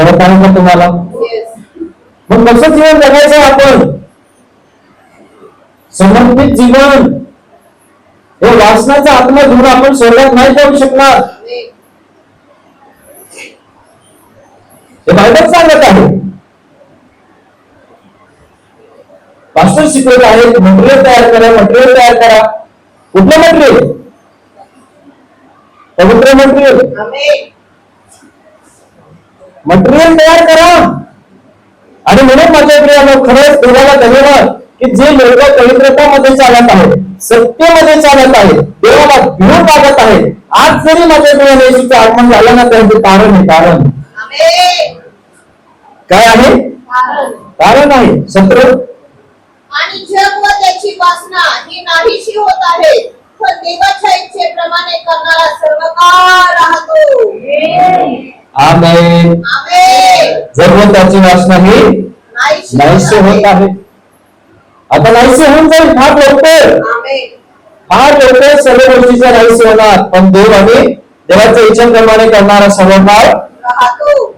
आहे का तुम्हाला? मग कसं जीवन जगायचं आपण? समर्पित जीवन. हे वासनाचा आत्मा घेऊन आपण स्वर्गात नाही जाऊ शकणार. हे बायबल सांगत आहे. पास्टर शिकवत आहे मटेरियल तयार करा मटेरियल तयार करा. कुठलं मटेरियल? पवित्र मटेरियल. मटेरियल तयार करा. आणि म्हणून माझ्या प्रियानं खरंच देवाला धन्यवाद की जे लोक पवित्रतामध्ये चालत आहेत सत्तेमध्ये चालत आहेत देवाला भिवून वागत आहेत आज जरी माझ्या प्रियाने येशूचं आगमन झालं ना त्याचे कारण आहे कारण. काय आहे? कारण आहे. सत्र आणि जग व त्याची वासना ही नाहीशी होत आहे. पण देवाच्या इच्छेप्रमाणे करणारा सर्व काळ राहतो. आमेन आमेन. जर त्याची वासना ही नाहीसे होत आहे. आता नाहीसे होऊन जाईल फार लवकर. फार लवकर सर्व गोष्टीचा नाहीसे होणार. पण देव आणि देवाच्या इच्छेप्रमाणे करणारा सर्व काळ राहतो.